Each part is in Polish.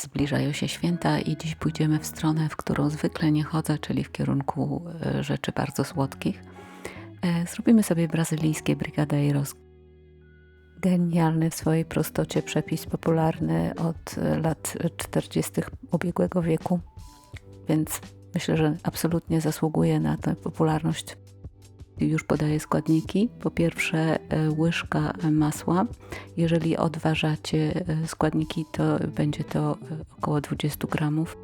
Zbliżają się święta i dziś pójdziemy w stronę, w którą zwykle nie chodzę, czyli w kierunku e, rzeczy bardzo słodkich. E, zrobimy sobie brazylijskie brigadeiros. Genialny w swojej prostocie przepis popularny od e, lat 40. ubiegłego wieku, więc myślę, że absolutnie zasługuje na tę popularność. Już podaję składniki. Po pierwsze e, łyżka masła. Jeżeli odważacie e, składniki, to będzie to e, około 20 gramów.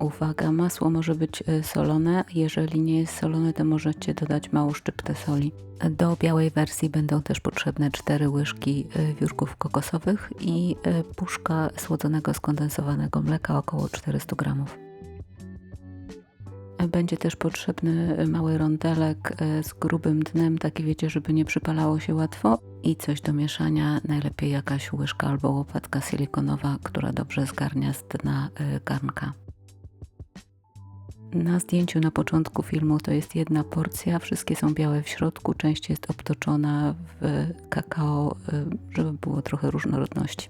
Uwaga, masło może być solone. Jeżeli nie jest solone, to możecie dodać małą szczyptę soli. Do białej wersji będą też potrzebne 4 łyżki wiórków kokosowych i puszka słodzonego skondensowanego mleka około 400 gramów. Będzie też potrzebny mały rondelek e, z grubym dnem, taki wiecie, żeby nie przypalało się łatwo i coś do mieszania, najlepiej jakaś łyżka albo łopatka silikonowa, która dobrze zgarnia z dna e, garnka. Na zdjęciu na początku filmu to jest jedna porcja, wszystkie są białe w środku, część jest obtoczona w kakao, e, żeby było trochę różnorodności.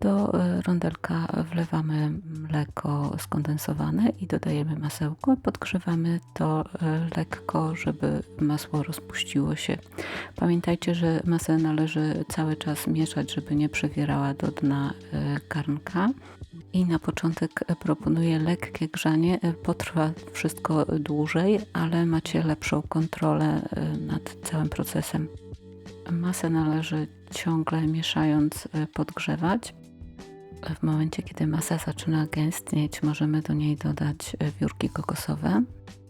Do e, rondelka wlewamy mleko skondensowane i dodajemy masełko. Podgrzewamy to e, lekko, żeby masło rozpuściło się. Pamiętajcie, że masę należy cały czas mieszać, żeby nie przewierała do dna e, garnka. I na początek proponuję lekkie grzanie. Potrwa wszystko dłużej, ale macie lepszą kontrolę nad całym procesem. Masę należy ciągle mieszając e, podgrzewać. W momencie, kiedy masa zaczyna gęstnieć, możemy do niej dodać e, wiórki kokosowe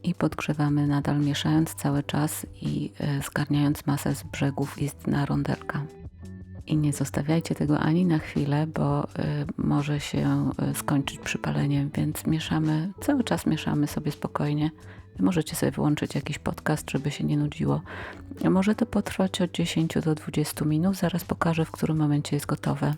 i podgrzewamy nadal mieszając cały czas i e, zgarniając masę z brzegów i z dna rondelka. I nie zostawiajcie tego ani na chwilę, bo może się skończyć przypaleniem, więc mieszamy, cały czas mieszamy sobie spokojnie Możecie sobie wyłączyć jakiś podcast, żeby się nie nudziło. Może to potrwać od 10 do 20 minut. Zaraz pokażę, w którym momencie jest gotowe.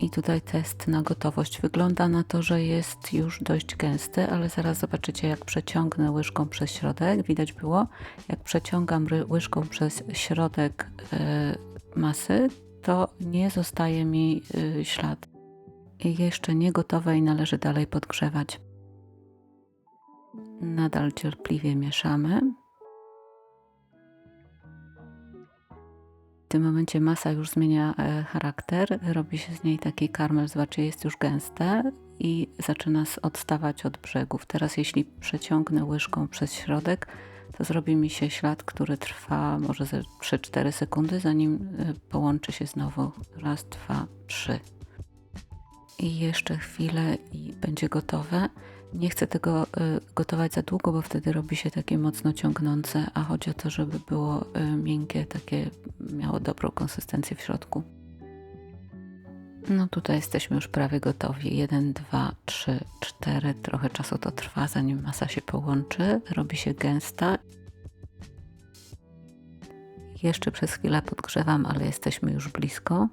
I tutaj test na gotowość. Wygląda na to, że jest już dość gęsty, ale zaraz zobaczycie, jak przeciągnę łyżką przez środek. Widać było, jak przeciągam łyżką przez środek yy, masy, to nie zostaje mi yy, ślad. Jeszcze nie gotowe i należy dalej podgrzewać. Nadal cierpliwie mieszamy. W tym momencie masa już zmienia e, charakter, robi się z niej taki karmel, zobaczcie, jest już gęste i zaczyna odstawać od brzegów. Teraz jeśli przeciągnę łyżką przez środek, to zrobi mi się ślad, który trwa może ze 3-4 sekundy, zanim e, połączy się znowu. Raz, dwa, trzy. I jeszcze chwilę i będzie gotowe. Nie chcę tego y, gotować za długo, bo wtedy robi się takie mocno ciągnące, a chodzi o to, żeby było y, miękkie, takie miało dobrą konsystencję w środku. No tutaj jesteśmy już prawie gotowi. 1, 2, 3, 4. Trochę czasu to trwa, zanim masa się połączy. Robi się gęsta. Jeszcze przez chwilę podgrzewam, ale jesteśmy już blisko.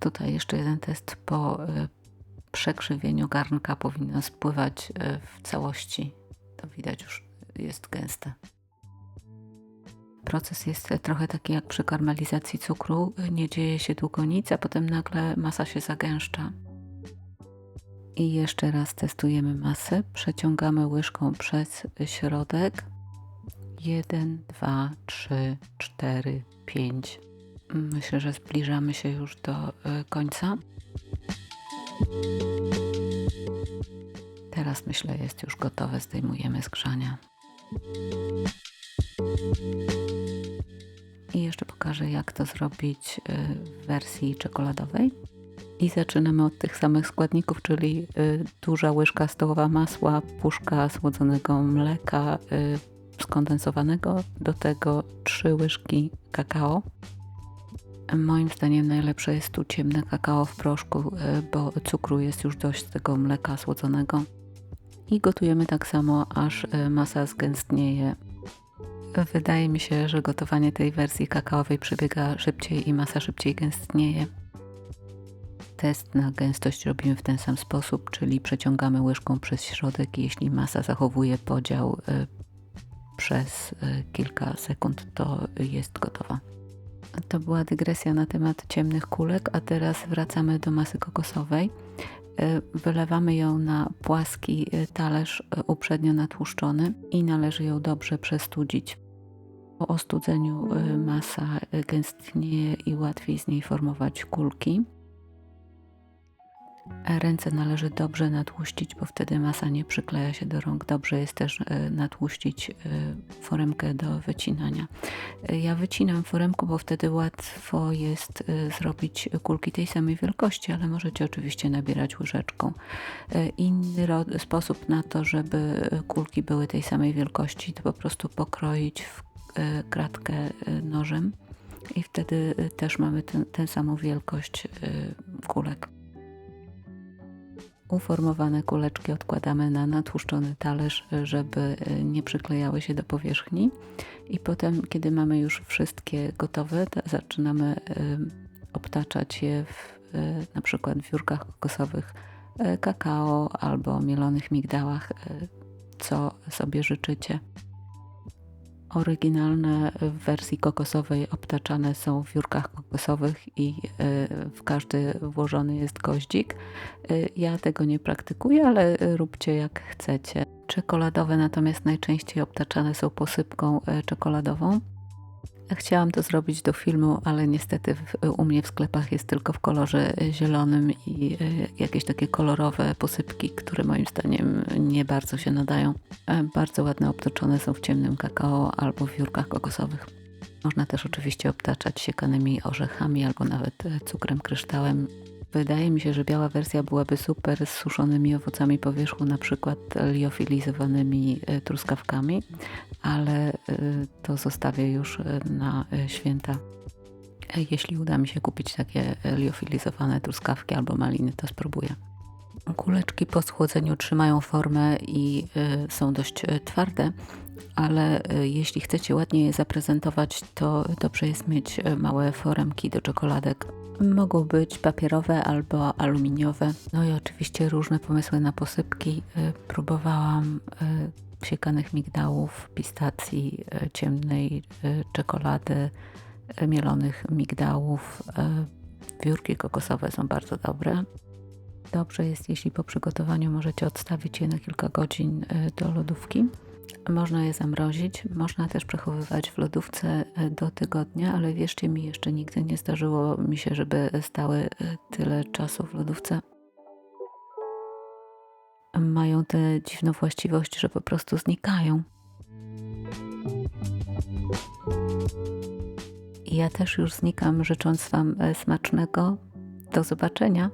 Tutaj jeszcze jeden test po y, przekrzywieniu garnka powinno spływać y, w całości. To widać już jest gęste. Proces jest trochę taki jak przy karmelizacji cukru. Nie dzieje się długo nic, a potem nagle masa się zagęszcza. I jeszcze raz testujemy masę. Przeciągamy łyżką przez środek. 1, 2, 3, 4, 5, Myślę, że zbliżamy się już do e, końca. Teraz myślę, jest już gotowe. Zdejmujemy z grzania. I jeszcze pokażę, jak to zrobić e, w wersji czekoladowej. I zaczynamy od tych samych składników, czyli e, duża łyżka stołowa masła, puszka słodzonego mleka skondensowanego, do tego trzy łyżki kakao, Moim zdaniem najlepsze jest tu ciemne kakao w proszku, bo cukru jest już dość z tego mleka słodzonego. I gotujemy tak samo, aż masa zgęstnieje. Wydaje mi się, że gotowanie tej wersji kakaowej przebiega szybciej i masa szybciej gęstnieje. Test na gęstość robimy w ten sam sposób, czyli przeciągamy łyżką przez środek i jeśli masa zachowuje podział e, przez kilka sekund, to jest gotowa. To była dygresja na temat ciemnych kulek, a teraz wracamy do masy kokosowej. E, Wylewamy ją na płaski talerz e, uprzednio natłuszczony i należy ją dobrze przestudzić. Po ostudzeniu e, masa gęstnieje i łatwiej z niej formować kulki. Ręce należy dobrze natłuścić, bo wtedy masa nie przykleja się do rąk. Dobrze jest też e, natłuścić e, foremkę do wycinania. Ja wycinam foremką, bo wtedy łatwo jest zrobić kulki tej samej wielkości, ale możecie oczywiście nabierać łyżeczką. Inny sposób na to, żeby kulki były tej samej wielkości, to po prostu pokroić w kratkę e, nożem i wtedy e, też mamy ten, tę samą wielkość e, kulek. Uformowane kuleczki odkładamy na natłuszczony talerz, żeby e, nie przyklejały się do powierzchni. I potem, kiedy mamy już wszystkie gotowe, to zaczynamy e, obtaczać je w, e, na przykład w wiórkach kokosowych e, kakao albo mielonych migdałach, e, co sobie życzycie. Oryginalne w wersji kokosowej obtaczane są w wiórkach kokosowych i e, w każdy włożony jest goździk. Y, Ja tego nie praktykuję, ale róbcie jak chcecie. Czekoladowe natomiast najczęściej obtaczane są posypką y, czekoladową. Chciałam to zrobić do filmu, ale niestety w, u mnie w sklepach jest tylko w kolorze zielonym i y, jakieś takie kolorowe posypki, które moim zdaniem nie bardzo się nadają. E, Bardzo ładne obtoczone są w ciemnym kakao albo w wiórkach kokosowych. Można też oczywiście obtaczać siekanymi orzechami albo nawet e, cukrem kryształem. Wydaje mi się, że biała wersja byłaby super z suszonymi owocami po wierzchu, na przykład liofilizowanymi e, truskawkami, ale e, to zostawię już e, na święta. Jeśli uda mi się kupić takie liofilizowane truskawki albo maliny, to spróbuję. Kuleczki po schłodzeniu trzymają formę i są dość twarde, ale y, jeśli chcecie ładnie je zaprezentować, to dobrze jest mieć y, małe foremki do czekoladek. Mogą być papierowe albo aluminiowe. No i oczywiście różne pomysły na posypki. Y, Próbowałam siekanych migdałów, pistacji, ciemnej czekolady, mielonych migdałów. Wiórki kokosowe są bardzo dobre. Dobrze jest, jeśli po przygotowaniu możecie odstawić je na kilka godzin do lodówki. Można je zamrozić, można też przechowywać w lodówce y, do tygodnia, ale wierzcie mi, jeszcze nigdy nie zdarzyło mi się, żeby stały y, tyle czasu w lodówce. Mają tę dziwną właściwość, że po prostu znikają. Ja też już znikam, życząc Wam e, smacznego. Do zobaczenia.